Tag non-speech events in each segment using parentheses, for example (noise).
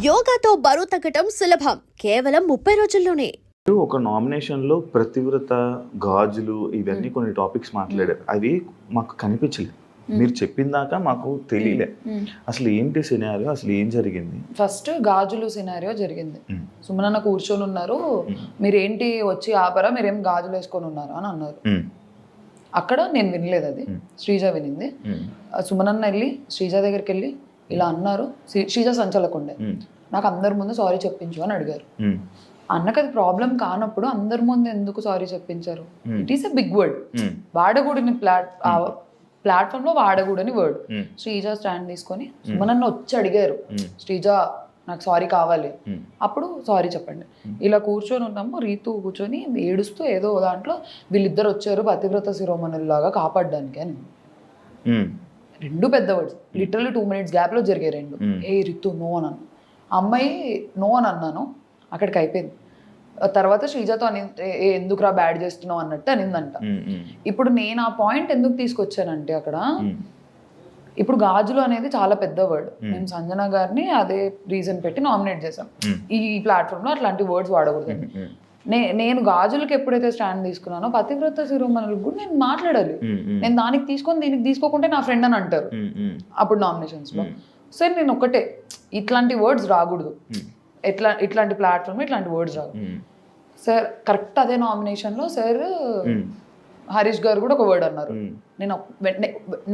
యోగాతో బరువు తగ్గటం సులభం. కేవలం ముప్పై రోజుల్లోనే. ఒక నామినేషన్లో ప్రతివ్రత గాజులు ఇవన్నీ కొన్ని టాపిక్స్ మాట్లాడారు. అవి మాకు కనిపించలేదు. మీరు చెప్పిన దాకా మాకు తెలియలే. అసలు ఏంటి సినారియో అసలు ఏం జరిగింది? ఫస్ట్ గాజులు సినారియో జరిగింది. సుమనన్న కూర్చొని ఉన్నారు. మీరేంటి వచ్చి ఆపరా మీరేం గాజులు వేసుకొని ఉన్నారు అని అన్నారు. అక్కడ నేను వినలేదు అది. శ్రీజ వినింది. సుమనన్న వెళ్ళి శ్రీజ దగ్గరికి వెళ్ళి ఇలా అన్నారు. శ్రీ- శ్రీజ సంచలకుండే. నాకు అందరి ముందు సారీ చెప్పించు అని అడిగారు. అన్నకు అది ప్రాబ్లం కానప్పుడు అందరి ముందు ఎందుకు సారీ చెప్పించారు. It is a big word um, వాడకూడని ప్లాట్ ప్లాట్ఫామ్లో వాడకూడని వర్డ్ శ్రీజ స్టాండ్ తీసుకొని సుమనన్న వచ్చి అడిగారు. శ్రీజ నాకు సారీ కావాలి. అప్పుడు సారీ చెప్పండి. ఇలా కూర్చొని ఉన్నాము. రీతు కూర్చొని ఏడుస్తూ ఏదో దాంట్లో వీళ్ళిద్దరు వచ్చారు. పతివ్రత శిరోమణుల్లాగా కాపాడడానికి అని. రెండు పెద్ద వర్డ్స్ లిటరల్లీ టూ మినిట్స్ గ్యాప్లో జరిగాయి రెండు. Hmm. ఏ రితు నో అని అన్నాను. ఆ అమ్మాయి నో అని అన్నాను. అక్కడికి అయిపోయింది. తర్వాత శ్రీజతో అని "ఏ- ఏ ఎందుకురా బ్యాడ్ చేస్తున్నావు అన్నట్టు అనిందంట. ఉమ్, ఉమ్, ఇప్పుడు నేను ఆ పాయింట్ ఎందుకు తీసుకొచ్చానంటే అక్కడ ఇప్పుడు గాజులు అనేది చాలా పెద్ద వర్డ్ మేము సంజన గారిని అదే రీజన్ పెట్టి నామినేట్ చేసాం Hmm. ఈ ప్లాట్ఫామ్లో అట్లాంటి వర్డ్స్ వాడకూడదు. నే నేను గాజులకి ఎప్పుడైతే స్టాండ్ తీసుకున్నానో పతివ్రత శిరోమణులకు కూడా నేను మాట్లాడాలి. నేను దానికి తీసుకొని దీనికి తీసుకోకుంటే నా ఫ్రెండ్ అని అంటారు. అప్పుడు నామినేషన్స్లో. సార్ నేను ఒకటే ఇట్లాంటి వర్డ్స్ రాకూడదు. ఎట్లా ఇట్లాంటి ప్లాట్ఫామ్ ఇట్లాంటి వర్డ్స్ ఉమ్, సార్ కరెక్ట్ అదే నామినేషన్లో సార్ హరీష్ గారు కూడా ఒక వర్డ్ అన్నారు. నేను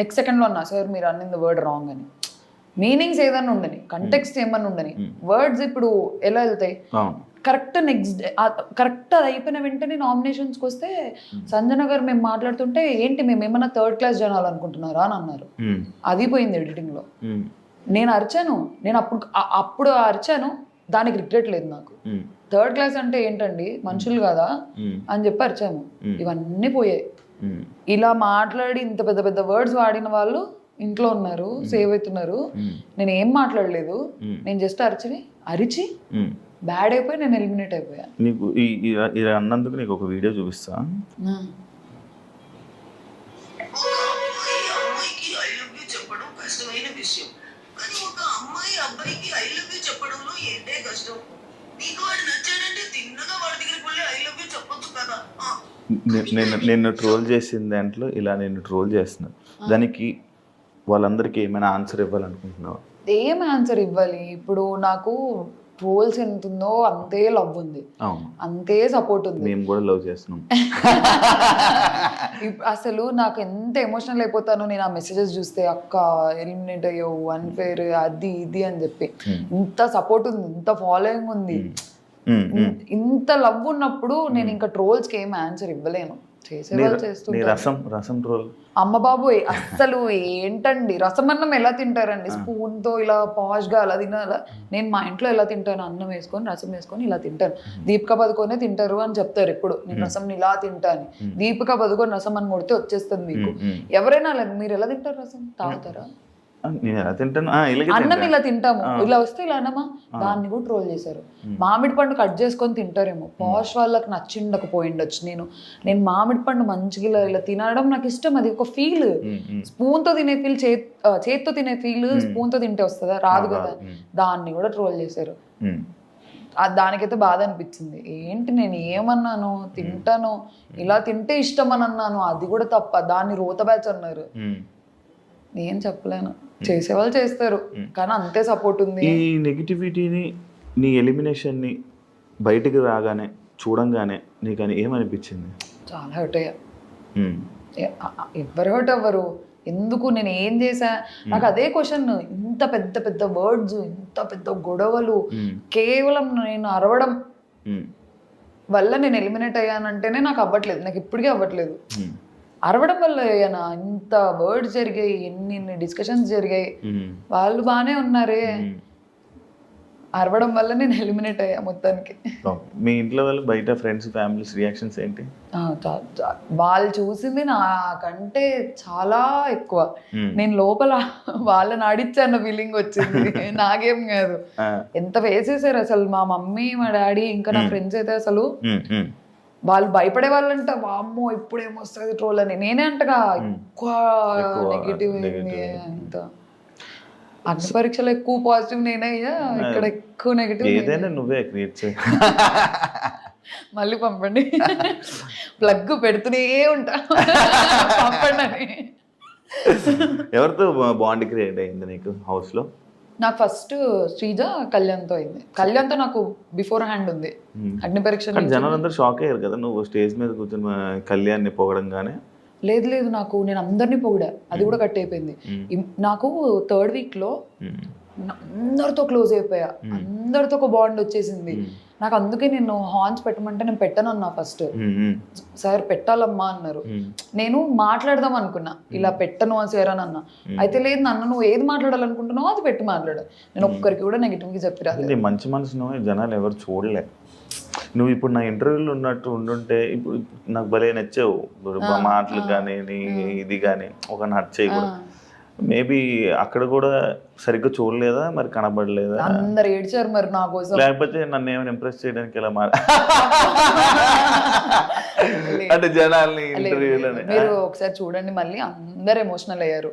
నెక్స్ట్ సెకండ్లో అన్నా సార్ మీరు అన్నింది వర్డ్ రాంగ్ అని. మీనింగ్స్ ఏదన్నా ఉండని కంటెక్స్ట్ ఏమన్నా ఉండని వర్డ్స్ ఇప్పుడు ఎలా వెళ్తాయి? కరెక్ట్ నెక్స్ట్ కరెక్ట్ అది అయిపోయిన వెంటనే నామినేషన్స్కి వస్తే సంజన గారు మేము మాట్లాడుతుంటే ఏంటి మేము ఏమన్నా థర్డ్ క్లాస్ జనాలు అనుకుంటున్నారా అని అన్నారు. ఉమ్, అది పోయింది ఎడిటింగ్లో ఉమ్, నేను అరిచాను. నేను అప్పుడు అప్పుడు అరిచాను. దానికి రిగ్రెట్ లేదు నాకు. థర్డ్ క్లాస్ అంటే ఏంటండి? మనుషులు కదా అని చెప్పి అరిచాను ఇవన్నీ పోయాయి. ఇలా మాట్లాడి ఇంత పెద్ద పెద్ద వర్డ్స్ వాడిన వాళ్ళు ఇంట్లో ఉన్నారు సేవ్ అవుతున్నారు. నేను ఏం మాట్లాడలేదు. నేను జస్ట్ అరిచి అరిచి. బ్యాడ్ అయిపోయి నేను ఎలిమినేట్ అయిపోయాను నీకు ఇలా అన్నందుకు నీకు ఒక వీడియో చూపిస్తా. అమ్మాయి అమ్మాయికి ఐ లవ్ యూ చెప్పడం కష్టమైన విషయం. కానీ ఒక అమ్మాయి అబ్బాయికి ఐ లవ్ యూ చెప్పడంలో ఏంటే కష్టం? నీకు వాడు నచ్చాడంటే తిన్నగా వాడి దగ్గరికి వెళ్ళి ఐ లవ్ యూ చెప్పొచ్చు కదా. ఆ. నే- నేను నిన్ను ట్రోల్ చేసిన దాంట్లో ఇలా నేను ట్రోల్ చేస్తున్నా. దానికి వాళ్ళందరికీ ఏమైనా ఆన్సర్ ఇవ్వాలనుకుంటున్నావా? ఏం ఆన్సర్ ఇవ్వాలి? ఇప్పుడు నాకు ట్రోల్స్ ఎంత ఉందో అంతే లవ్ ఉంది. అంతే సపోర్ట్ ఉంది. మేము కూడా లవ్ చేస్తున్నాం. అసలు నాకు ఎంత ఎమోషనల్ అయిపోతానో నేను ఆ మెసేజెస్ చూస్తే అక్క ఎలిమినేట్ అయ్యావు అన్ఫేర్ అది ఇది అని చెప్పి. ఇంత సపోర్ట్ ఉంది ఇంత ఫాలోయింగ్ ఉంది. ఇంత లవ్ ఉన్నప్పుడు నేను ఇంకా ట్రోల్స్కి ఏం ఆన్సర్ ఇవ్వలేను. రసం రసం ట్రోల్ అమ్మ బాబోయ్ అస్సలు ఏంటండి? రసమన్నం ఎలా తింటారండి? స్పూన్తో ఇలా పాష్గా అలా తినాలా? నేను మా ఇంట్లో ఎలా తింటాను? అన్నం వేసుకొని రసం వేసుకొని ఇలా తింటాను. దీపిక పదుకొనే తింటారు అని చెప్తారు ఎప్పుడు. నేను రసం ఇలా తింటాను దీపిక పదుకొని రసం అని కొడితే వచ్చేస్తుంది మీకు. ఎవరైనా మీరు ఎలా తింటారు రసం? తాగుతారా? నేను ఎలా తింటాను? ఆ, ఇలాగే అన్నం. ఇలా తింటాము. ఇలా వస్తే ఇలా అన్నమా? దాన్ని కూడా ట్రోల్ చేశారు. మామిడి పండు కట్ చేసుకొని తింటారేమో. పాష్ వాళ్ళకి నచ్చిండకపోయిండొచ్చు నేను. నేను మామిడి పండు మంచిగా ఇలా తినడం నాకు ఇష్టం. అది ఒక ఫీల్. స్పూన్తో తినే ఫీల్ చేత్తో తినే ఫీల్ స్పూన్తో తింటే వస్తుందా? రాదు కదా. దాన్ని కూడా ట్రోల్ చేశారు. దానికైతే బాధ అనిపించింది. ఏంటి నేను ఏమన్నాను? తింటాను. ఇలా తింటే ఇష్టం అని అన్నాను. అది కూడా తప్ప. దాన్ని రోత బ్యాచ్ అన్నారు. నేను చెప్పలేను. చేసేవాళ్ళు చేస్తారు కానీ అంతే సపోర్ట్ ఉంది. ఈ నెగిటివిటీని నీ ఎలిమినేషన్ని బయటికి రాగానే చూడంగానే నీకు అని ఏమనిపించింది? చాలా హర్ట్ అయ్యా. ఉమ్, ఎ- అ- అ- ఎవ్వరు హర్ట్ అవ్వరు. ఎందుకు నేను ఏం చేశా? నాకు అదే క్వశ్చన్ ఇంత పెద్ద పెద్ద వర్డ్స్ ఇంత పెద్ద గొడవలు కేవలం నేను అరవడం వల్ల నేను ఎలిమినేట్ అయ్యానంటేనే నాకు అవ్వట్లేదు. నాకు ఇప్పటికీ అవ్వట్లేదు. అరవడం వల్ల అయ్యానా ఇంత వర్డ్స్ జరిగాయి ఎన్ని డిస్కషన్స్ జరిగాయి. వాళ్ళు బాగానే ఉన్నారే. అరవడం వల్ల నేను ఎలిమినేట్ అయ్యా మొత్తానికి. మీ ఇంట్లో వాళ్ళు బయట ఫ్రెండ్స్ ఫ్యామిలీస్ రియాక్షన్స్ ఏంటి? వాళ్ళు చూసింది నాకంటే చాలా ఎక్కువ. నేను లోపల వాళ్ళని ఆడిచ్చాన్న ఫీలింగ్ వచ్చింది. (laughs) నాకేం కాదు. ఎంత వేసేసారు అసలు మా మమ్మీ మా డాడీ ఇంకా నా ఫ్రెండ్స్ అయితే అసలు. వాళ్ళు భయపడే వాళ్ళంట వామ్మో ఇప్పుడు ఏమొస్తుంది ట్రోల్ అని నేనే అంటగా ఎక్కువ నెగిటివ్. అంత. అగ్ని పరీక్షలో ఎక్కువ పాజిటివ్ నేనే అయ్యా ఇక్కడ ఎక్కువ నెగిటివ్ ఏదైనా నువ్వే క్రియేట్ చేయి. (laughs) మళ్ళీ పంపండి. ప్లగ్ పెడుతూనే ఉంటా. పంపండి అని. ఎవరితో బాండ్ క్రియేట్ అయింది నీకు హౌస్లో? నాకు ఫస్ట్ శ్రీజ కళ్యాణ్తో అయింది. కళ్యాణ్తో నాకు బిఫోర్ హ్యాండ్ ఉంది. అగ్ని పరీక్ష కానీ నుంచి- జనాలు అందరూ షాక్ అయ్యారు కదా నువ్వు స్టేజ్ మీద కూర్చొని కళ్యాణ్ని పొగడంగానే? లేదు లేదు నాకు నేను అందరినీ పొగిడా. అది కూడా కట్ అయిపోయింది. ఇం- నాకు థర్డ్ వీక్లో మ్మ్. అందరితో క్లోజ్ అయిపోయా. అందరితో ఒక బాండ్ వచ్చేసింది. నాకు అందుకే నేను హార్న్స్ పెట్టమంటే నేను పెట్టను అన్నా ఫస్ట్ సార్ పెట్టాలమ్మా అన్నారు. నేను మాట్లాడదాం అనుకున్నా. ఇలా పెట్టను అని సార్ అని అన్నా. అయితే లేదు నన్ను నువ్వు ఏది మాట్లాడాలనుకుంటున్నావో అది పెట్టి మాట్లాడు. నేను ఒక్కరికి కూడా నెగిటివ్గా చెప్పి రాలేదు. నీ మంచి మనసును జనాలు ఎవరు చూడలే. నువ్వు ఇప్పుడు నా ఇంటర్వ్యూలో ఉన్నట్టు ఉండుంటే ఇప్పుడు నాకు భలే నచ్చావు. మాటలు కానీ ఇది కానీ ఒక నచ్చాయి కూడా. మేబీ అక్కడ కూడా సరిగ్గా చూడలేదా? మరి కనబడలేదా? అందరు ఏడ్చారు మరి నా కోసం. లేకపోతే నన్ను ఏమైనా ఇంప్రెస్ చేయడానికి ఇలా మా అంటే జనాల్ని మీరు ఒకసారి చూడండి మళ్ళీ అందరు ఎమోషనల్ అయ్యారు.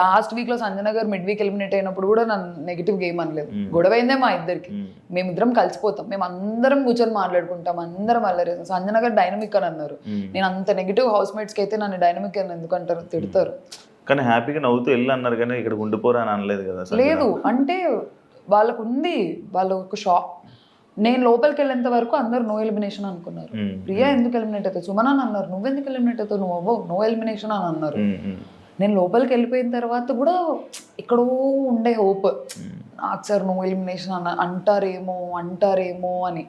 లాస్ట్ వీక్లో సంజన గారు మిడ్ వీక్ ఎలిమినేట్ అయినప్పుడు కూడా నన్ను నెగిటివ్ గేమ్ అనలేదు. గొడవ అయిందే మా ఇద్దరికి. మేమిద్దరం కలిసిపోతాం. మేము అందరం కూర్చొని మాట్లాడుకుంటాం. అందరం అల్లరి సంజన గారు డైనమిక్ అని అన్నారు. నేను అంత నెగిటివ్ హౌస్ మేట్స్కి అయితే నన్ను డైనమిక్ అని ఎందుకు అంటారు? తిడతారు. కానీ హ్యాపీగా నవ్వుతూ వెళ్ళి అన్నారు కానీ ఇక్కడ ఉండిపోరా అని అనలేదు కదా లేదు అంటే వాళ్ళకు ఉంది వాళ్ళ ఒక షాక్. నేను లోపలికి వెళ్ళేంత వరకు అందరు నో ఎలిమినేషన్ అనుకున్నారు. ప్రియా ఎందుకు ఎలిమినేట్ అవుతావు? సుమన్ అని అన్నారు. నువ్వెందుకు ఎలిమినేట్ అవుతావు? నువ్వు అవ్వవు. నో ఎలిమినేషన్ అని అన్నారు. నేను లోపలికి వెళ్ళిపోయిన తర్వాత కూడా ఎక్కడో ఉండే హోప్ నాకు సార్ నో ఎలిమినేషన్ అన్న అంటారేమో అంటారేమో అని.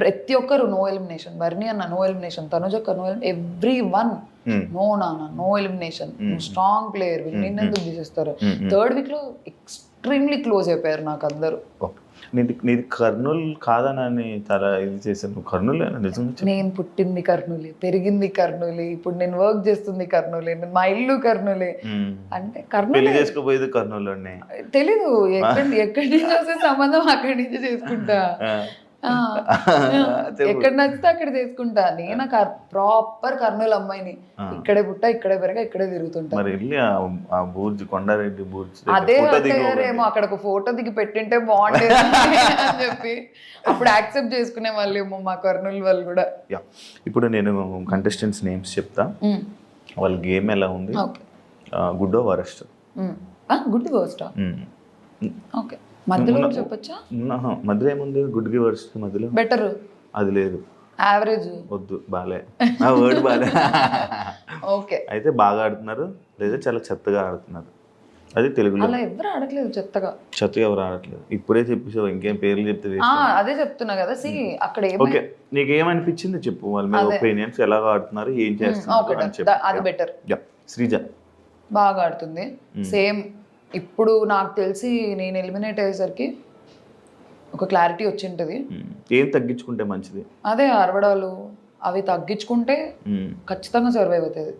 ప్రతి ఒక్కరు నో ఎలిమినేషన్ బర్ని అన్న నో ఎలిమినేషన్ తనుజక్క నో ఎవ్రీ వన్. నో నాన్న నో ఎలిమినేషన్ స్ట్రాంగ్ ప్లేయర్ నిన్న ఎందుకు తీసేస్తారు. థర్డ్ వీక్లో ఎక్స్ట్రీమ్లీ క్లోజ్ అయిపోయారు నాకు అందరూ. ఓకే. నీది నీది కర్నూలు కాదని చాలా ఇది చేశాను కర్నూలు నిజంగా. నేను పుట్టింది కర్నూలే పెరిగింది కర్నూలే ఇప్పుడు నేను వర్క్ చేస్తుంది కర్నూలే మా ఇల్లు కర్నూలే. మ్మ్. అంటే కర్నూలు. చేసుకోపోయేది కర్నూలులోనే తెలీదు ఎక్కడి ఎక్కడి నుంచి వస్తే సంబంధం అక్కడి నుంచి చేసుకుంటా. (laughs) (laughs) ఎక్కడ నచ్చితే అక్కడ చేసుకుంటా. నేను ప్రాపర్ కర్నూలు అమ్మాయిని. ఇక్కడే పుట్టా ఇక్కడే పెరగా ఇక్కడే తిరుగుతుంటా. మరి వెళ్ళి ఆ- బూర్జు కొండారెడ్డి బూర్జు అదే అయ్యారేమో అక్కడ ఒక ఫోటో దిగి పెట్టింటే బాగుండేది (laughs) అని చెప్పి. అప్పుడు యాక్సెప్ట్ చేసుకునే వాళ్ళేమో మా కర్నూలు వాళ్ళు కూడా. యా. ఇప్పుడు నేను కంటెస్టెంట్స్ నేమ్స్ చెప్తా. వాళ్ళ గేమ్ ఎలా ఉంది? Okay. Good worst. Good first okay. మధ్యలో చెప్పొచ్చా? మధ్యలో ఏముంది? గుడ్కి వరస్ట్ మధ్యలో? బెటర్ అది లేదు. యావరేజ్ వద్దు బాలే. ఆ వర్డ్ బాలే. ఓకే. అయితే బాగా ఆడుతున్నారు లేదా చాలా చెత్తగా ఆడుతున్నారు. అది తెలుగులో. అలా ఎవరు ఆడట్లేదు చెత్తగా. చెత్తగా ఎవరు ఆడట్లేదు. ఇప్పుడే చెప్పేసావు ఇంకేం పేర్లు చెప్తే అదే చెప్తున్నా కదా సి అక్కడ ఓకే ఏమై నీకు ఏమనిపించింది చెప్పు వాళ్ళ మీద ఒపీనియన్స్ ఎలా ఆడుతున్నారు ఏం చేస్తున్నారు అని చెప్పు. అది బెటర్ యా శ్రీజ. బాగా ఆడుతుంది. సేమ్ ఇప్పుడు నాకు తెలిసి నేను ఎలిమినేట్ అయ్యేసరికి ఒక క్లారిటీ వచ్చి ఉంటుంది. ఏం తగ్గించుకుంటే మంచిది? అదే అరవడాలు అవి తగ్గించుకుంటే. ఖచ్చితంగా సర్వైవ్ అవుతుంది.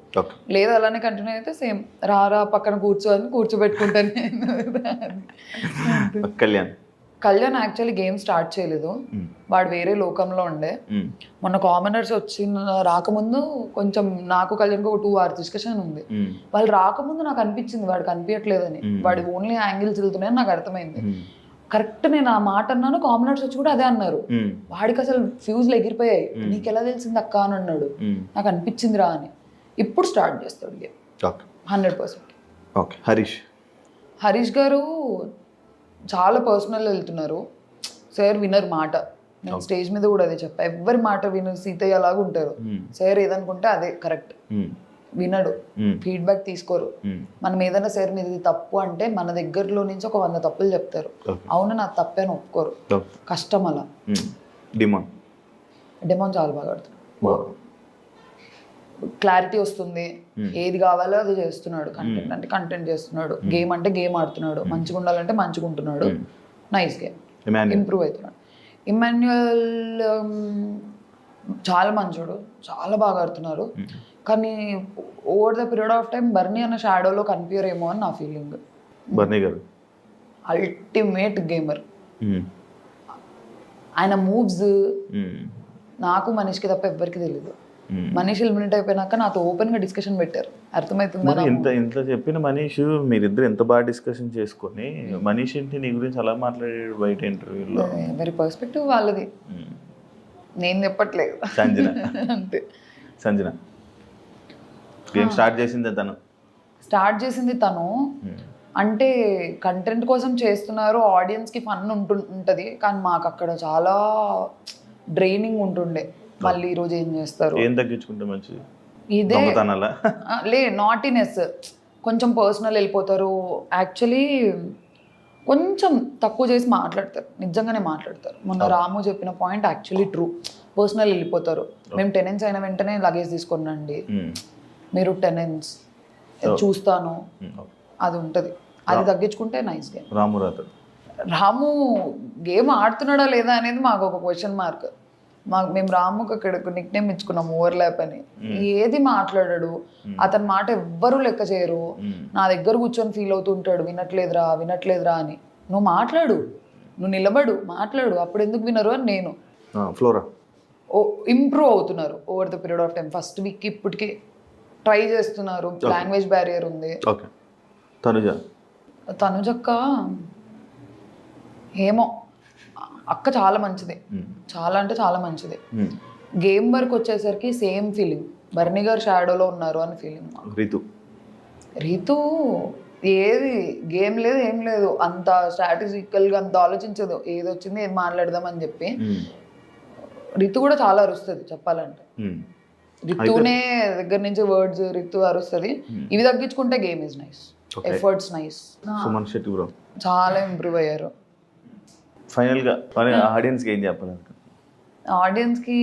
లేదు అలానే కంటిన్యూ అయితే సేమ్ రారా పక్కన కూర్చోని కూర్చోబెట్టుకుంటాను. (laughs) Kalyan Kalyan actually game start చేయలేదు. మ్మ్. వాడు వేరే లోకంలో ఉండే. మ్మ్. మొన్న కామనర్స్ వచ్చిన రాకముందు కొంచెం నాకు కళ్యాణ్కి ఒక టూ అవర్స్ డిస్కషన్ ఉంది. మ్మ్. వాళ్ళు రాకముందు నాకు అనిపించింది వాడు కనిపించట్లేదని వాడి ఓన్లీ యాంగిల్స్ వెళ్తున్నాయని నాకు అర్థమైంది. కరెక్ట్ నేను ఆ మాట అన్నాను కామనర్స్ వచ్చి కూడా అదే అన్నారు. వాడికి అసలు ఫ్యూజ్లు ఎగిరిపోయాయి. నీకు ఎలా తెలిసింది అక్క? అని అన్నాడు. నాకు అనిపించింది రా అని. ఇప్పుడు స్టార్ట్ చేస్తాడు game hundred percent okay Harish. Harish garu చాలా పర్సనల్ వెళ్తున్నారు. సార్ వినర్ మాట. నేను స్టేజ్ మీద కూడా అదే చెప్పా. ఎవరి మాట వినరు సీతయ్య లాగా ఉంటారు. సార్ ఏదనుకుంటే అదే కరెక్ట్ మ్మ్. వినడు. ఫీడ్బ్యాక్ తీసుకోరు. మ్మ్. మనం ఏదైనా సార్ మీద ఇది తప్పు అంటే మన దగ్గరలో నుంచి ఒక వంద తప్పులు చెప్తారు. అవును నాకు తప్పే అని ఒప్పుకోరు. కష్టం అలా. డిమాండ్ డెమోన్ చాలా బాగా ఆడుతున్నాడు బాగుంది క్లారిటీ వస్తుంది. ఏది కావాలో అది చేస్తున్నాడు. కంటెంట్ అంటే కంటెంట్ చేస్తున్నాడు. గేమ్ అంటే గేమ్ ఆడుతున్నాడు. మంచిగా ఉండాలంటే మంచిగా ఉంటున్నాడు. నైస్ గేమ్ ఇంప్రూవ్ అవుతున్నాడు. ఇమాన్యుయల్ చాలా మంచోడు. చాలా బాగా ఆడుతున్నారు. కానీ over the period of time Bharani అన్న షాడోలో కనిపించరేమో అని నా feeling Bharani garu? Ultimate gamer. ఆయన మూవ్స్. నాకు మనీష్కి తప్ప ఎవ్వరికి తెలియదు. మనీష్ ఎలిమినేట్ అయిపోయినాక నాతో ఓపెన్గా డిస్కషన్ పెట్టారు. అర్థమవుతుందా మరి? ఇంత ఇంత చెప్పిన మనీష్ మీరిద్దరు ఎంత బాగా డిస్కషన్ చేసుకొని మనీష్ ఏంటి నీ గురించి అలా మాట్లాడాడు బయట ఇంటర్వ్యూలో ఎవరి పర్స్పెక్టివ్ వాళ్ళది. నేను చెప్పట్లేదు. సంజన. (laughs) అంతే. సంజన. గేమ్ స్టార్ట్ చేసిందే తను? స్టార్ట్ చేసింది తను. అంటే కంటెంట్ కోసం చేస్తున్నారు ఆడియన్స్కి ఫన్ ఉంటు ఉంటుంది. కానీ మాకు అక్కడ చాలా డ్రైనింగ్ ఉంటుండే. మళ్ళీ ఈరోజు ఏం చేస్తారు? ఏం తగ్గించుకుంటే మంచిది? ఇదే లే నాటినెస్ కొంచెం పర్సనల్ వెళ్ళిపోతారు. యాక్చువల్లీ కొంచెం తక్కువ చేసి మాట్లాడతారు. నిజంగానే మాట్లాడతారు. మొన్న రాము చెప్పిన పాయింట్ యాక్చువల్లీ ట్రూ పర్సనల్ వెళ్ళిపోతారు. మేము టెనెన్స్ అయిన వెంటనే లగేజ్ తీసుకున్నాండి. మీరు టెనెన్స్ చూస్తాను. అది ఉంటుంది. అది తగ్గించుకుంటే nice game Ramu Ramu game ఆడుతున్నాడా లేదా అనేది మాకు ఒక క్వశ్చన్ మార్క్ మాకు మేము రాముకి అక్కడ నిక్ నేమ్ ఇచ్చుకున్నాం ఓవర్ ల్యాప్ అని ఏది మాట్లాడాడు అతని మాట ఎవ్వరూ లెక్క చేయరు. నా దగ్గర కూర్చొని ఫీల్ అవుతుంటాడు వినట్లేదురా వినట్లేదురా అని. నువ్వు మాట్లాడు నువ్వు నిలబడు మాట్లాడు అప్పుడు ఎందుకు వినరు అని నేను. ఫ్లోరా ఓ ఇంప్రూవ్ అవుతున్నారు over the period of time first week ఇప్పటికి ట్రై చేస్తున్నారు లాంగ్వేజ్ బ్యారియర్ ఉంది. తనుజ. తనుజక్క ఏమో. అక్క చాలా మంచిది. చాలా అంటే చాలా మంచిది. గేమ్ వరకు వచ్చేసరికి సేమ్ ఫీలింగ్. బర్నీ గారు షాడోలో ఉన్నారు అని ఫీలింగ్ రితు. రీతు ఏది? గేమ్ లేదు ఏం లేదు. అంత స్ట్రాటజికల్గా అంత ఆలోచించదు. ఏది వచ్చింది ఏది మాట్లాడదాం అని చెప్పి. రితు కూడా చాలా అరుస్తుంది చెప్పాలంటే. రితునే దగ్గర నుంచి వర్డ్స్ రితు అరుస్తుంది. ఇవి తగ్గించుకుంటే game is nice. Efforts nice చాలా ఇంప్రూవ్ అయ్యారు. ఫైనల్గా మరి ఆడియన్స్కి ఏం ఆడియన్స్కి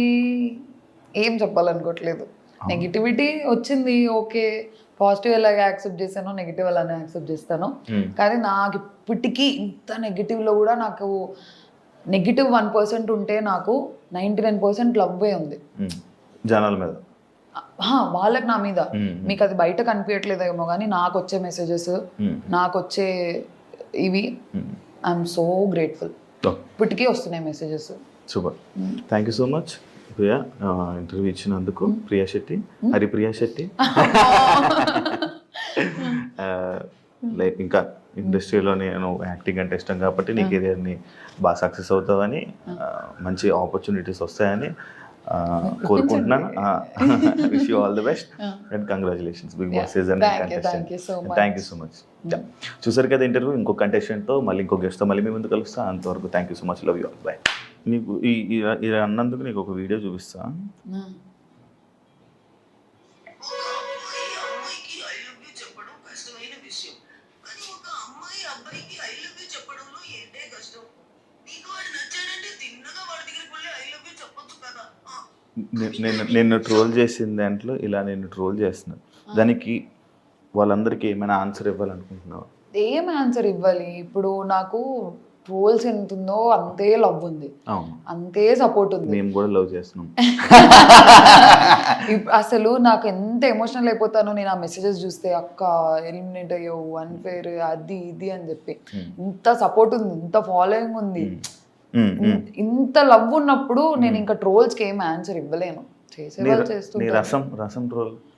ఏం చెప్పాలనుకోవట్లేదు. నెగిటివిటీ వచ్చింది ఓకే. పాజిటివ్ ఎలాగ యాక్సెప్ట్ చేశానో నెగిటివ్ అలానే యాక్సెప్ట్ చేస్తాను. Hmm. కానీ నాకు ఇప్పటికీ ఇంత నెగిటివ్లో కూడా నాకు నెగిటివ్ వన్ పర్సెంట్ ఉంటే నాకు నైంటీ నైన్ పర్సెంట్ లవ్వే ఉంది. ఉమ్. జనాల మీద. వాళ్ళకి నా మీద. Hmm. మీకు అది బయట కనిపించట్లేదేమో కానీ నాకు వచ్చే మెసేజెస్. నాకు వచ్చే ఇవి. ఐఎమ్ సో గ్రేట్ఫుల్ ఇప్పటికీ వస్తున్నాయి messages super. Thank you so much Priya. Interview ఇచ్చినందుకు ప్రియా శెట్టి. హరిప్రియా శెట్టి. (laughs) లైక్ ఇంకా ఇండస్ట్రీలో నేను యాక్టింగ్ అంటే ఇష్టం కాబట్టి నీ కెరియర్ని బాగా సక్సెస్ అవుతావని ఆ, మంచి ఆపర్చునిటీస్ వస్తాయని (laughs) కోరుకుంటున్నాను. Wish you all the best and congratulations Bigg Boss season. Thank you so much చూసారు కదా ఇంటర్వ్యూ? ఇంకో contestant తో మళ్ళీ ఇంకో guest తో మళ్ళీ మీ ముందు కలుస్తా. అంతవరకు thank you so much love you all bye నీకు ఈ అన్నందుకు నీకు ఒక వీడియో చూపిస్తా. నేను నిన్ను ట్రోల్ చేసిన దాంట్లో ఇలా నేను ట్రోల్ చేస్తున్నాను దానికి వాళ్ళందరికీ ఏమైనా ఆన్సర్ ఇవ్వాలనుకుంటున్నావా? ఏం ఆన్సర్ ఇవ్వాలి? ఇప్పుడు నాకు ట్రోల్స్ ఎంత ఉందో అంతే లవ్ ఉంది. అంతే సపోర్ట్ ఉంది. మేము కూడా లవ్ చేస్తున్నాం. అసలు నాకు ఎంత ఎమోషనల్ అయిపోతానో నేను ఆ మెసేజెస్ చూస్తే అక్క ఎలిమినేట్ అయ్యావు అన్ఫేర్ అది ఇది అని చెప్పి. ఇంత సపోర్ట్ ఉంది ఇంత ఫాలోయింగ్ ఉంది. ఇంత లవ్ ఉన్నప్పుడు నేను ఇంకా ట్రోల్స్కి ఏం ఆన్సర్ ఇవ్వలేను. చేస్తుంటారు. రసం రసం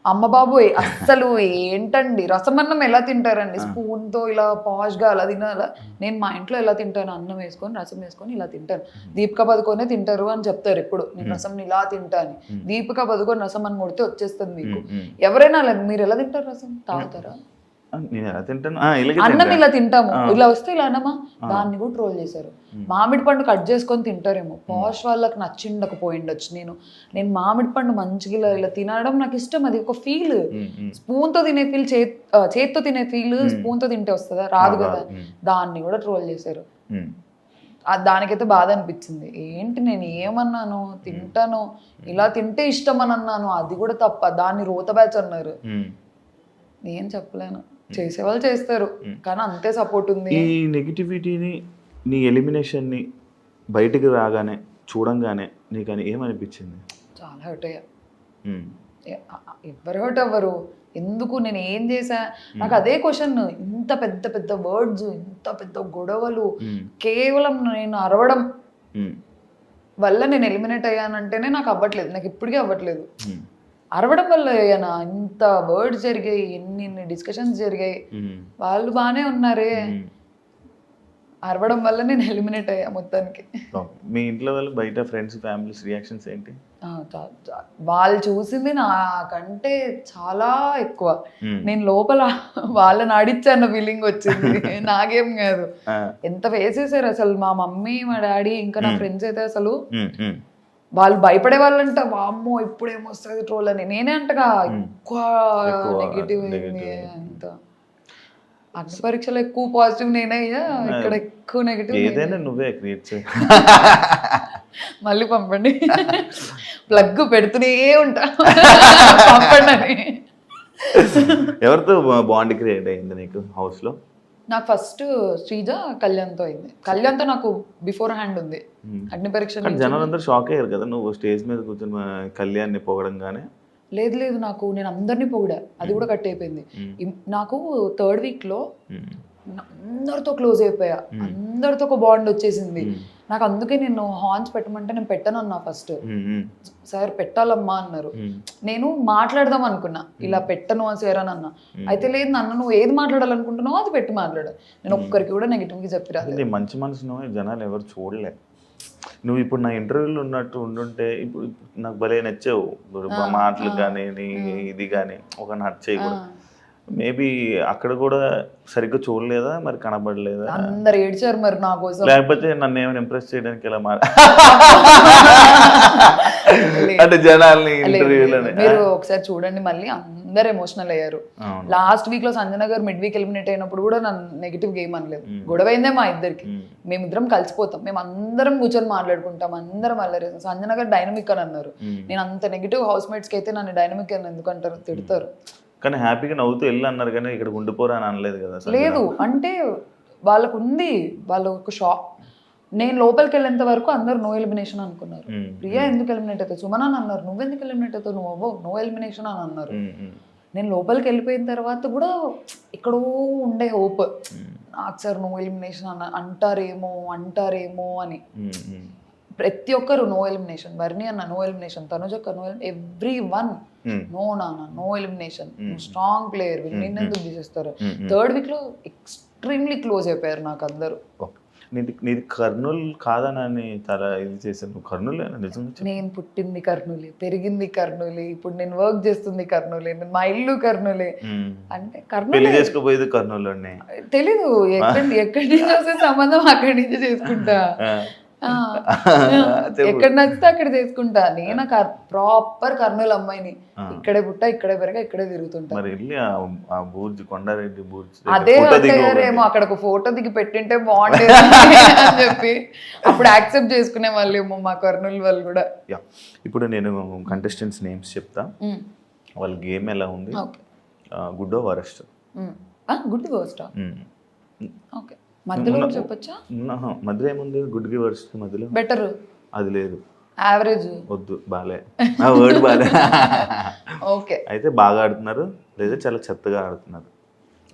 అమ్మ బాబోయ్ అస్సలు ఏంటండి? రసమన్నం ఎలా తింటారండి? స్పూన్తో ఇలా పాష్గా అలా తినాలా? నేను మా ఇంట్లో ఎలా తింటాను? అన్నం వేసుకొని రసం వేసుకొని ఇలా తింటాను. దీపిక పదుకొనే తింటారు అని చెప్తారు ఎప్పుడు. నేను రసం ఇలా తింటా అని. దీపిక పదుకొని రసం అని కొడితే వచ్చేస్తుంది మీకు. ఎవరైనా మీరు ఎలా తింటారు రసం? తాగుతారా? నేను ఎలా తింటాను? ఆ, ఇలాగే అన్నం. ఇలా తింటాము. ఇలా వస్తే ఇలా అన్నమా? దాన్ని కూడా ట్రోల్ చేశారు. మామిడి పండు కట్ చేసుకొని తింటారేమో. పాష్ వాళ్ళకి నచ్చిండకపోయిండొచ్చు నేను. నేను మామిడి పండు మంచిగా ఇలా ఇలా తినడం నాకు ఇష్టం. అది ఒక ఫీల్. స్పూన్తో తినే ఫీల్ చేత్తో తినే ఫీల్ స్పూన్తో తింటే వస్తుందా? రాదు కదా. దాన్ని కూడా ట్రోల్ చేశారు. దానికైతే బాధ అనిపించింది. ఏంటి నేను ఏమన్నాను? తింటాను. ఇలా తింటే ఇష్టం అని అన్నాను. అది కూడా తప్ప. దాన్ని రోత బ్యాచ్ అన్నారు. నేను చెప్పలేను. చేసేవాళ్ళు చేస్తారు. కానీ అంతే సపోర్ట్ ఉంది. ఈ నెగిటివిటీని నీ ఎలిమినేషన్ని బయటికి రాగానే చూడంగానే నీకు అని ఏమనిపించింది? చాలా హర్ట్ అయ్యా. ఎవరు హర్ట్ అవ్వరు. ఎందుకు నేను ఏం చేశా? నాకు అదే క్వశ్చన్ ఇంత పెద్ద పెద్ద వర్డ్స్ ఇంత పెద్ద గొడవలు. కేవలం నేను అరవడం. వల్ల నేను ఎలిమినేట్ అయ్యానంటేనే నాకు అవ్వట్లేదు. నాకు ఇప్పటికీ అవ్వట్లేదు. అరవడం వల్ల ఏనా ఇంత వర్డ్స్ జరిగాయి ఎన్ని ఎన్ని డిస్కషన్స్ జరిగాయి. వాళ్ళు బాగానే ఉన్నారే. అరవడం వల్ల నేను ఎలిమినేట్ అయ్యా మొత్తానికి. మీ ఇంట్లో వాళ్ళు బయట ఫ్రెండ్స్ ఫ్యామిలీస్ రియాక్షన్స్ ఏంటి? వాళ్ళు చూసింది నాకంటే చాలా ఎక్కువ. నేను లోపల వాళ్ళని ఆడిచ్చన్న ఫీలింగ్ వచ్చింది. (laughs) నాకేం కాదు. ఎంత వేసేసారు అసలు మా మమ్మీ మా డాడీ ఇంకా నా ఫ్రెండ్స్ అయితే అసలు వాళ్ళు భయపడే వాళ్ళంట వామ్మో ఇప్పుడు ఏమొస్తుంది ట్రోల్ అని నేనే అంటగా ఎక్కువ నెగిటివ్. అంత అగ్ని పరీక్షలో ఎక్కువ పాజిటివ్ నేనే ఇక్కడ ఎక్కువ నెగిటివ్ ఏదైనా నువ్వే క్రియేట్ చేయి. (laughs) మళ్ళీ పంపండి. (laughs) ప్లగ్ పెడుతూనే ఉంటా. (laughs) పంపండి అని. ఎవరితో బాండ్ క్రియేట్ అయింది నీకు హౌస్లో? నాకు ఫస్ట్ శ్రీజ కళ్యాణ్తో అయింది. కళ్యాణ్తో నాకు బిఫోర్ హ్యాండ్ ఉంది అగ్ని పరీక్ష కానీ నుంచి- జనాలు అందరూ షాక్ అయ్యారు కదా నువ్వు స్టేజ్ మీద కూర్చొని కళ్యాణ్ని పొగడంగానే? లేదు లేదు నాకు నేను అందరినీ పొగిడా. అది కూడా కట్ అయిపోయింది. ఇం- నాకు థర్డ్ వీక్లో ఉమ్, అందరితో క్లోజ్ అయిపోయా. అందరితో ఒక బాండ్ వచ్చేసింది. నాకు అందుకే నేను హార్న్స్ పెట్టమంటే నేను పెట్టను అన్నా ఫస్ట్. సార్ పెట్టాలమ్మా అన్నారు. నేను మాట్లాడదాం అనుకున్నా. ఇలా పెట్టను అని సార్ అని అన్నా. అయితే లేదు నన్ను నువ్వు ఏది మాట్లాడాలనుకుంటున్నావో అది పెట్టి మాట్లాడు. నేను ఒక్కరికి కూడా నెగిటివ్గా చెప్పి రాలేదు నీ మంచి మనసును జనాలు ఎవరు చూడలే. నువ్వు ఇప్పుడు నా ఇంటర్వ్యూలో ఉన్నట్టు ఉండుంటే ఇప్పుడు నాకు భలే నచ్చావు. మాటలు కానీ ఇది కానీ ఒక నచ్చేయి కూడా. మేబీ అక్కడ కూడా సరిగ్గా చూడలేదా? మరి కనబడలేదా? అందరు ఏడ్చారు మరి నా కోసం. లేకపోతే నన్ను ఏమైనా ఇంప్రెస్ చేయడానికి ఇలా మా లేదు. అంటే జనాల్ని ఇంటర్వ్యూలోనే. మీరు ఒకసారి చూడండి మళ్ళీ అందరు ఎమోషనల్ అయ్యారు. లాస్ట్ వీక్లో సంజన గారు మిడ్ వీక్ ఎలిమినేట్ అయినప్పుడు కూడా నన్ను నెగిటివ్ గేమ్ అనలేదు. గొడవ అయిందే మా ఇద్దరికి. మ్మ్. మేమిద్దరం కలిసిపోతాం. మేము అందరం కూర్చొని మాట్లాడుకుంటాం. అందరం అల్లరి సంజన గారు డైనమిక్ అని అన్నారు. నేను అంత నెగిటివ్ హౌస్ మేట్స్కి అయితే నన్ను డైనమిక్ అని ఎందుకు అంటారు? తిడతారు. కానీ హ్యాపీగా నవ్వుతూ వెళ్ళి అన్నారు కానీ ఇక్కడ ఉండిపోరా అని అనలేదు కదా. లేదు అంటే వాళ్ళకు ఉంది వాళ్ళ ఒక షాక్. నేను లోపలికి వెళ్ళేంత వరకు అందరు నో ఎలిమినేషన్ అనుకున్నారు. ప్రియా ఎందుకు ఎలిమినేట్ అవుతావు? సుమన్ అని అన్నారు. నువ్వు ఎందుకు ఎలిమినేట్ అవుతావు? నువ్వు అవ్వవు. నో ఎలిమినేషన్ అని అన్నారు. నేను లోపలికి వెళ్ళిపోయిన తర్వాత కూడా ఎక్కడో ఉండే హోప్ నాకు సార్ నో ఎలిమినేషన్ అన్న అంటారేమో అంటారేమో అని. ప్రతి ఒక్కరు నో ఎలిమినేషన్ బర్ని అన్న నో ఎలిమినేషన్ తనుజక్క నో ఎవ్రీ వన్. నో నాన్న నో ఎలిమినేషన్ స్ట్రాంగ్ ప్లేయర్ నిన్న ఎందుకు తీసేస్తారు. థర్డ్ వీక్లో ఎక్స్ట్రీమ్లీ క్లోజ్ అయిపోయారు నాకు అందరూ. ఓకే. నీది నీది కర్నూలు కాదని చాలా ఇది చేశాను కర్నూలు నిజంగా. నేను పుట్టింది కర్నూలే పెరిగింది కర్నూలే ఇప్పుడు నేను వర్క్ చేస్తుంది కర్నూలే నేను మా ఇల్లు కర్నూలే. మ్మ్. అంటే కర్నూలే. చేసుకోపోయేది కర్నూలులోనే తెలీదు ఎక్కడి ఎక్కడి నుంచి వస్తే సంబంధం అక్కడి నుంచి చేసుకుంటా. (laughs) (laughs) ఎక్కడ నచ్చితే అక్కడ చేసుకుంటా నేను ప్రాపర్ కర్నూలు అమ్మాయిని. ఇక్కడే పుట్టా ఇక్కడే పెరగా ఇక్కడే తిరుగుతుంటా. మరి వెళ్ళి ఆ- బూర్జి కొండారెడ్డి బూర్జి అదే. అక్కడ ఒక ఫోటో దిగి పెట్టింటే బాగుండేది అని చెప్పి. అప్పుడు యాక్సెప్ట్ చేసుకునే వాళ్ళేమో మా కర్నూలు వాళ్ళు కూడా. యా. ఇప్పుడు నేను కంటెస్టెంట్స్ నేమ్స్ చెప్తా. వాళ్ళ గేమ్ ఎలా ఉంది? గుడ్డో వరస్ట్. గుడ్ గోస్టా ఓకే. మధ్యలో చెప్పొచ్చా? మధ్యలో ఏముంది? గుడ్కి వరస్ట్ మధ్యలో? బెటర్ అది లేదు. యావరేజ్ వద్దు బాలే. ఆ వర్డ్ బాలే. ఓకే అయితే బాగా ఆడుతున్నారు లేదా చాలా చెత్తగా ఆడుతున్నారు.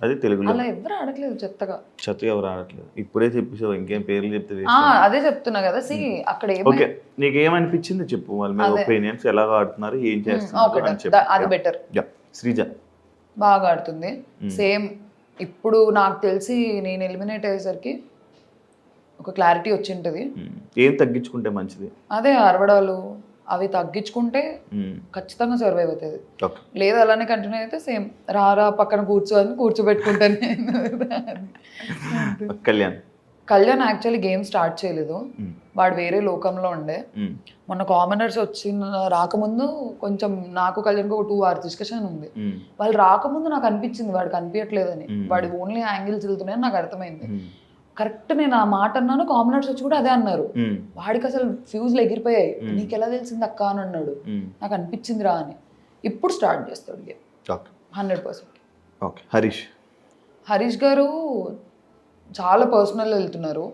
అది తెలుగులో. అలా ఎవరు అడగలేదు చెత్తగా. చెత్తగా ఎవరు ఆడట్లేదు. ఇప్పుడే చెప్పేసావు ఇంకేం పేర్లు చెప్తే అదే చెప్తున్నా కదా సి అక్కడ ఓకే నీకు ఏమనిపించింది చెప్పు వాళ్ళ మీద ఒపీనియన్స్ ఎలా ఆడుతున్నారు ఏం చేస్తున్నారు అది బెటర్ శ్రీజ. బాగా ఆడుతుంది. సేమ్ ఇప్పుడు నాకు తెలిసి నేను ఎలిమినేట్ అయ్యేసరికి ఒక క్లారిటీ వచ్చి ఉంటుంది. ఏం తగ్గించుకుంటే మంచిది? అదే అరవడాలు అవి తగ్గించుకుంటే. ఖచ్చితంగా సర్వైవ్ అవుతుంది. లేదు అలానే కంటిన్యూ అయితే సేమ్ రారా పక్కన కూర్చోని కూర్చోబెట్టుకుంటాను. (laughs) Kalyan. Kalyan actually game start చేయలేదు. మ్మ్. వాడు వేరే లోకంలో ఉండే. మ్మ్. మొన్న కామనర్స్ వచ్చిన రాకముందు కొంచెం నాకు కళ్యాణ్కి ఒక టూ అవర్స్ డిస్కషన్ ఉంది. మ్మ్. వాళ్ళు రాకముందు నాకు అనిపించింది వాడు కనిపించట్లేదని వాడి ఓన్లీ యాంగిల్స్ వెళ్తున్నాయని నాకు అర్థమైంది. కరెక్ట్ నేను ఆ మాట అన్నాను కామనర్స్ వచ్చి కూడా అదే అన్నారు. వాడికి అసలు ఫ్యూజ్లు ఎగిరిపోయాయి. నీకు ఎలా తెలిసింది అక్క? అని అన్నాడు. నాకు అనిపించింది రా అని. ఇప్పుడు స్టార్ట్ చేస్తాడు game hundred percent okay Harish. Harish garu చాలా పర్సనల్ వెళ్తున్నారు.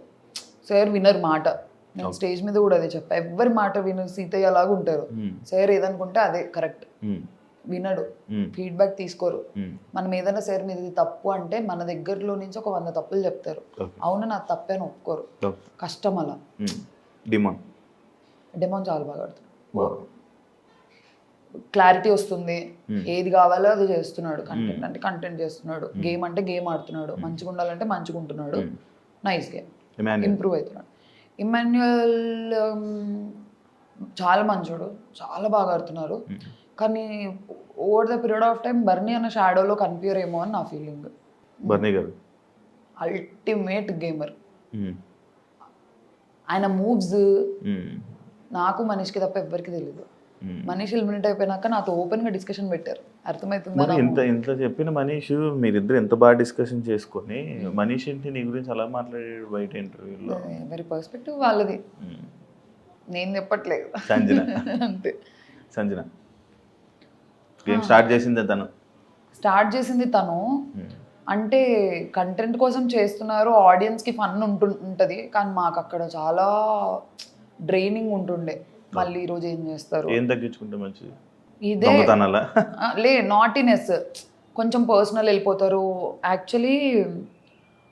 సార్ వినర్ మాట. నేను స్టేజ్ మీద కూడా అదే చెప్పా. ఎవరి మాట వినరు. సీతయ్య లాగా ఉంటారు. సార్ ఏదనుకుంటే అదే కరెక్ట్. వినడు. ఫీడ్బ్యాక్ తీసుకోరు. మనం ఏదైనా సార్ మీద ఇది తప్పు అంటే మన దగ్గరలో నుంచి ఒక వంద తప్పులు చెప్తారు. అవును నా తప్పే అని ఒప్పుకోరు. కష్టం అలా. డిమాండ్. డెమోన్ చాలా బాగా ఆడుతుంది క్లారిటీ వస్తుంది. ఏది కావాలో అది చేస్తున్నాడు. కంటెంట్ అంటే కంటెంట్ చేస్తున్నాడు. గేమ్ అంటే గేమ్ ఆడుతున్నాడు. మంచిగా ఉండాలంటే మంచిగా ఉంటున్నాడు. నైస్ గేమ్ ఇంప్రూవ్ అవుతున్నాడు. ఇమాన్యుయల్ చాలా మంచోడు. చాలా బాగా ఆడుతున్నారు. కానీ over the period of time Bharani అన్న షాడోలో కనిపించరేమో అని నా feeling Bharani garu? Ultimate gamer. ఆయన మూవ్స్. నాకు మనీష్కి తప్ప ఎవ్వరికి తెలియదు. మనీష్ మనీష్ ఎలిమినేట్ అయిపోయినాక నాతో ఓపెన్గా డిస్కషన్ పెట్టారు. అర్థమవుతుందా ఇంత ఇంత చెప్పిన మనీష్ మీరిద్దరు ఎంత బాగా డిస్కషన్ చేసుకొని మనీష్ ఏంటి నీ గురించి అలా మాట్లాడాడు బయట ఇంటర్వ్యూలో ఎవరి పర్స్పెక్టివ్ వాళ్ళది. నేను చెప్పట్లేదు. సంజన. (laughs) అంతే. సంజన. గేమ్ స్టార్ట్ చేసిందే తను. స్టార్ట్ చేసింది తను. అంటే కంటెంట్ కోసం చేస్తున్నారు ఆడియన్స్కి ఫన్ ఉంటు ఉంటది. కానీ మాకు అక్కడ చాలా డ్రైనింగ్ ఉంటుండే. మళ్ళీ ఈ రోజు ఏం చేస్తారు? ఏం తగ్గించుకుంటే మంచిది? ఇదే లే నాటినెస్ కొంచెం పర్సనల్ వెళ్ళిపోతారు. యాక్చువల్లీ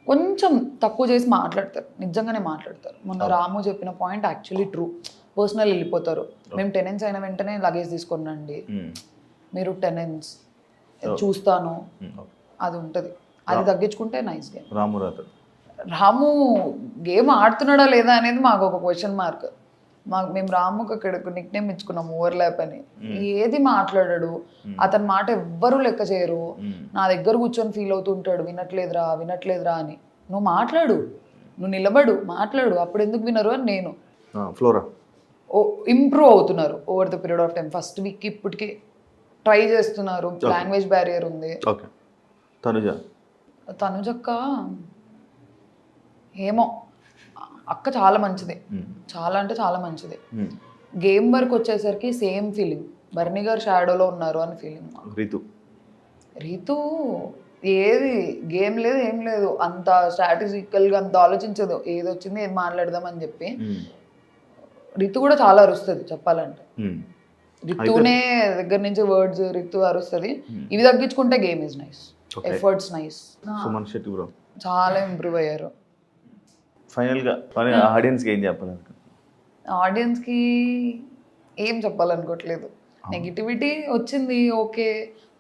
కొంచెం తక్కువ చేసి మాట్లాడతారు. నిజంగానే మాట్లాడతారు. మొన్న రాము చెప్పిన పాయింట్ యాక్చువల్లీ ట్రూ పర్సనల్ వెళ్ళిపోతారు. మేము టెనెన్స్ అయిన వెంటనే లగేజ్ తీసుకొని రండి మ్మ్. మీరు టెనెన్స్ చూస్తాను. అది ఉంటుంది. అది తగ్గించుకుంటే nice game Ramu Ramu game ఆడుతున్నాడా లేదా అనేది మాకు ఒక క్వశ్చన్ మార్క్ మాకు మేము రాముకి అక్కడ నిక్ నేమ్ ఇచ్చుకున్నాం ఓవర్ ల్యాప్ అని. ఏది మాట్లాడాడు అతని మాట ఎవ్వరూ లెక్క చేయరు. నా దగ్గర కూర్చొని ఫీల్ అవుతుంటాడు వినట్లేదురా వినట్లేదురా అని. నువ్వు మాట్లాడు నువ్వు నిలబడు మాట్లాడు అప్పుడు ఎందుకు వినరు అని నేను. ఫ్లోరా ఓ ఇంప్రూవ్ అవుతున్నారు over the period of time first week ఇప్పటికి ట్రై చేస్తున్నారు లాంగ్వేజ్ బ్యారియర్ ఉంది. తనుజ. తనుజక్క ఏమో. అక్క చాలా మంచిది. చాలా అంటే చాలా మంచిది. గేమ్ వర్క్ వచ్చేసరికి సేమ్ ఫీలింగ్. బర్నీ గారు షాడోలో ఉన్నారు అని ఫీలింగ్ రితు. రీతు ఏది? గేమ్ లేదు ఏం లేదు. అంత స్ట్రాటజికల్గా అంత ఆలోచించదు. ఏది వచ్చింది ఏది మాట్లాడదాం అని చెప్పి. రితు కూడా చాలా అరుస్తుంది చెప్పాలంటే. రితునే దగ్గర నుంచి వర్డ్స్ రితు అరుస్తుంది. ఇవి తగ్గించుకుంటే game is nice. Efforts nice చాలా ఇంప్రూవ్ అయ్యారు. ఫైనల్గా మరి ఆడియన్స్కి ఏం ఆడియన్స్కి ఏం చెప్పాలనుకోవట్లేదు నెగిటివిటీ వచ్చింది ఓకే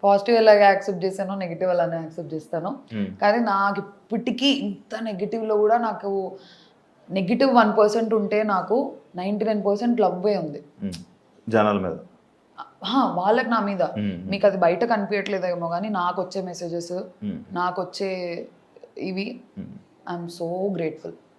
పాజిటివ్ ఎలాగ యాక్సెప్ట్ చేశానో నెగిటివ్ అలానే యాక్సెప్ట్ చేస్తాను Hmm. కానీ నాకు ఇప్పటికీ ఇంత నెగిటివ్లో కూడా నాకు నెగిటివ్ వన్ పర్సెంట్ ఉంటే నాకు నైంటీ నైన్ పర్సెంట్ లవ్వే ఉంది మ్మ్. జనాల మీద వాళ్ళకి నా మీద Hmm. మీకు అది బయట కనిపించట్లేదేమో కానీ నాకు వచ్చే మెసేజెస్. నాకు వచ్చే ఇవి. I'm so grateful.